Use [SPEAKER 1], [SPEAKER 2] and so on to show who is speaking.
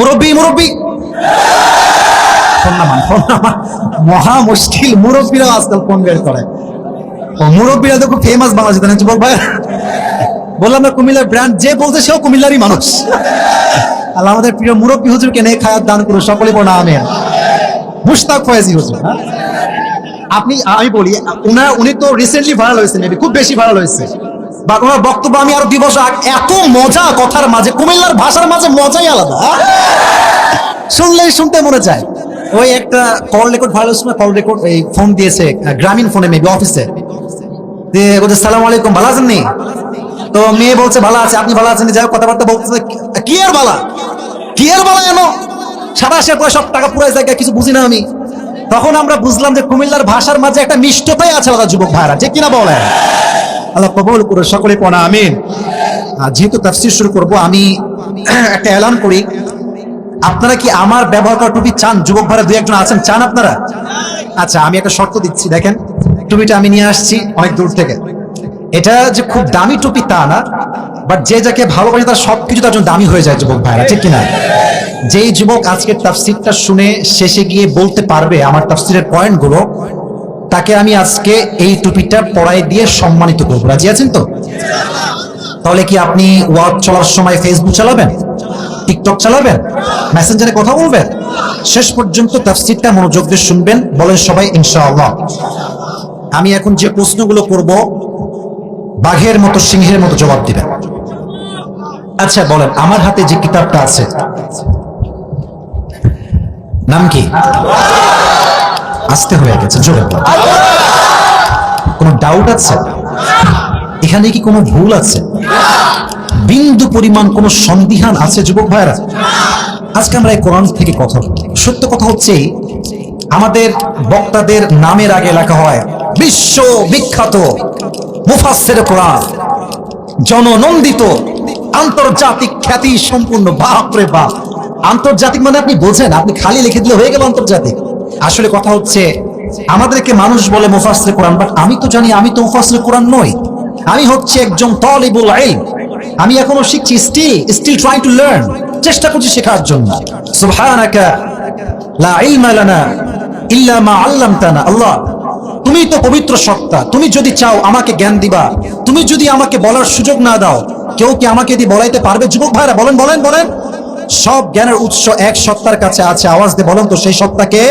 [SPEAKER 1] মুরব্বী মুরব্বী। মহা মুশকিল, মুরব্বীরা আজকাল ফোন বের করে। ও মুরব্বীরা তো খুব ফেমাস বাংলাদেশে জানেন যুবক ভাই। বললাম না, কুমিল্লার ব্র্যান্ড যে বলতে সেও কুমিল্লারই মানুষ। আল্লাহ আমাদের প্রিয় মুরব্বী হুজুরকে নেই খায়াত দান করুন সকলে পড়া আমি মুশতাক ফয়েজি হুজুর হ্যাঁ? আপনি, আমি বলি, উনি তো রিসেন্টলি ভাইরাল হয়েছে খুব বেশি ভাইরাল হয়েছে। বা বক্তব্য আমি আরও বছর এত মজা কথার মাঝে, কুমিল্লার ভাষার মাঝে মজাই আলাদা হ্যাঁ? শুনলেই শুনতে মনে চায় ওই একটা কল রেকর্ড ভাইরাল সময় কল রেকর্ড এই ফোন দিয়েছে গ্রামীণ ফোনে মেবি অফিসে দিয়ে বলছে, সালাম আলাইকুম, ভালো আছেন নি? তো মেয়ে বলছে, ভালো আছে, আপনি ভালো আছেন যাই কথাবার্তা বলতেছে, কি আর বালা? কি আর বালা এনো? সারা পরে সব টাকা পুরাই জায়গায়, কিছু বুঝি না আমি। তখন আমরা বুঝলাম যে কুমিল্লার ভাষার মাঝে একটা মিষ্টতাই আছে আলাদা যুবক ভাইরা যে কিনা বলে আল্লাহ কবুল করে সকলে পড়া, আমিন। যেহেতু তাফসির শুরু করব, আমি একটা এলান করি। আপনারা কি আমার ব্যবহার করা টুপি চান? যুবক ভাইরা দুই একজন আছেন, চান আপনারা? আচ্ছা আমি একটা শর্ত দিচ্ছি, দেখেন। টুপিটা আমি নিয়ে আসছি অনেক দূর থেকে। এটা যে খুব দামি টুপি তা না বাট যে যাকে ভালোবাসে তার সবকিছু তার জন্য দামি হয়ে যায়, যুবক ভাইরা, ঠিক কিনা? যেই যুবক আজকের তাফসিরটা শুনে শেষে গিয়ে বলতে পারবে আমার তাফসিরের পয়েন্টগুলো তাকে আমি আজকে এই টুপিটা পরাই দিয়ে সম্মানিত করব। রাজি আছেন তো? তাহলে কি আপনি ওয়ার্ক চলার সময় ফেসবুক চালাবেন? টিকটক চালাবেন? মেসেঞ্জারে কথা বলবেন? শেষ পর্যন্ত তাফসিরটা মনোযোগ দিয়ে শুনবেন, বলেন সবাই ইনশাআল্লাহ। আমি এখন যে প্রশ্নগুলো করব, বাঘের মতো, সিংহের মতো জবাব দিবেন। আচ্ছা বলেন, আমার হাতে যে কিতাবটা আছে, নাম কি? আসতে হয়ে গেছে, জোরে কোনো ডাউট আছে? এখানে কি কোনো ভুল আছে? বিন্দু পরিমাণ কোনো সন্দিহান আছে, যুবক ভাইরা আজকে আমরা এই কোরআন থেকে কথা। সত্য কথা হচ্ছে, আমাদের বক্তাদের নামের আগে লেখা হয়, বিশ্ব বিখ্যাত মুফাসসির কোরআন, জননন্দিত, আন্তর্জাতিক খ্যাতি সম্পূর্ণ, বাপরে বাপ। আন্তর্জাতিক মানে আপনি বোঝেন, আপনি খালি লিখে দিলে হয়ে গেল আন্তর্জাতিক। আসলে কথা হচ্ছে, আমাদেরকে মানুষ বলে মুফাসসির কোরআন বাট আমি তো জানি আমি তো মুফাসসির কোরআন নই। আমি হচ্ছে একজন তলিবুল ইলম। আমি এখনও শিখছি still still try to learn চেষ্টা করছি শেখার জন্য। সুবহানাকা, লা ইলমা লানা ইল্লা মা আল্লামতানা। আল্লাহ, তুমি তো পবিত্র সত্তা। তুমি যদি চাও আমাকে জ্ঞান দিবা, তুমি যদি আমাকে বলার সুযোগ না দাও, কেউ কি আমাকে দিয়ে বলাইতে পারবে? যুবক ভাইরা, বলেন বলেন বলেন। সব জ্ঞানের উৎস এক সত্তার কাছে আছে। আওয়াজ দিয়ে বলেন তো সেই সত্তাকে